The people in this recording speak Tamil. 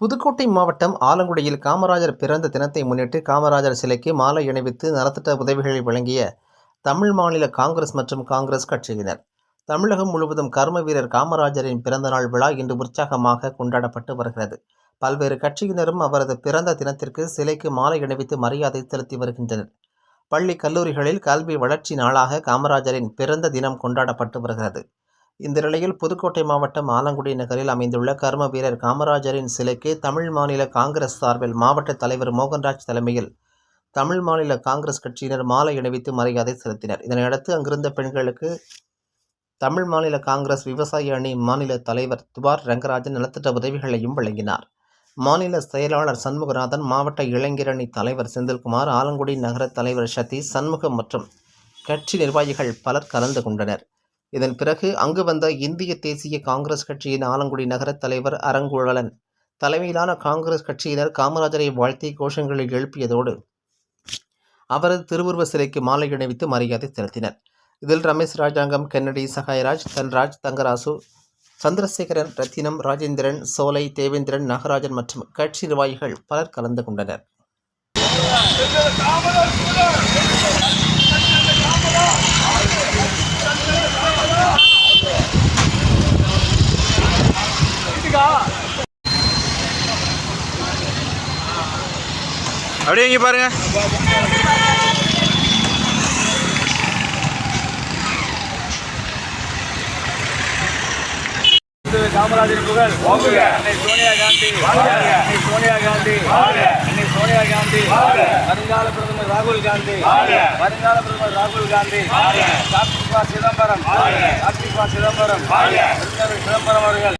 புதுக்கோட்டை மாவட்டம் ஆலங்குடியில் காமராஜர் பிறந்த தினத்தை முன்னிட்டு காமராஜர் சிலைக்கு மாலை அணிவித்து நலத்திட்ட உதவிகளை வழங்கிய தமிழ் மாநில காங்கிரஸ் மற்றும் காங்கிரஸ் கட்சியினர். தமிழகம் முழுவதும் கர்ம வீரர் காமராஜரின் பிறந்தநாள் விழா இன்று உற்சாகமாக கொண்டாடப்பட்டு வருகிறது. பல்வேறு கட்சியினரும் அவரது பிறந்த தினத்திற்கு சிலைக்கு மாலை அணிவித்து மரியாதை செலுத்தி வருகின்றனர். பள்ளி கல்லூரிகளில் கல்வி வளர்ச்சி நாளாக காமராஜரின் பிறந்த தினம் கொண்டாடப்பட்டு வருகிறது. இந்த நிலையில் புதுக்கோட்டை மாவட்டம் ஆலங்குடி நகரில் அமைந்துள்ள கர்ம வீரர் காமராஜரின் சிலைக்கு தமிழ் மாநில காங்கிரஸ் சார்பில் மாவட்ட தலைவர் மோகன்ராஜ் தலைமையில் தமிழ் மாநில காங்கிரஸ் கட்சியினர் மாலை அணிவித்து மரியாதை செலுத்தினர். இதனையடுத்து அங்கிருந்த பெண்களுக்கு தமிழ் மாநில காங்கிரஸ் விவசாய அணி மாநில தலைவர் துபார் ரங்கராஜன் நலத்திட்ட உதவிகளையும் வழங்கினார். மாநில செயலாளர் சண்முகநாதன் மாவட்ட இளைஞரணி தலைவர் செந்தில்குமார் ஆலங்குடி நகர தலைவர் சதீஷ் சண்முகம் மற்றும் கட்சி நிர்வாகிகள் பலர் கலந்து கொண்டனர். இதன் பிறகு அங்கு வந்த இந்திய தேசிய காங்கிரஸ் கட்சியின் ஆலங்குடி நகரத் தலைவர் அரங்குழலன் தலைமையிலான காங்கிரஸ் கட்சியினர் காமராஜரை வாழ்த்தி கோஷங்களை எழுப்பியதோடு அவரது திருவுருவ சிலைக்கு மாலை அணிவித்து மரியாதை செலுத்தினர். இதில் ரமேஷ் ராஜாங்கம் கென்னடி சகாயராஜ் தன்ராஜ் தங்கராசு சந்திரசேகரன் ரத்தினம் ராஜேந்திரன் சோலை தேவேந்திரன் நாகராஜன் மற்றும் கட்சி நிர்வாகிகள் பலர் கலந்து கொண்டனர். அப்படியே இங்கே பாருங்க. காமராஜர் புகழ். அன்னை சோனியா காந்தி. அன்னை சோனியா காந்தி. அன்னை சோனியா காந்தி. வருங்கால பிரதமர் ராகுல் காந்தி. வருங்கால பிரதமர் ராகுல் காந்தி. கார்த்திகா சிதம்பரம். கார்த்திகா சிதம்பரம். சிதம்பரம் அவர்கள்.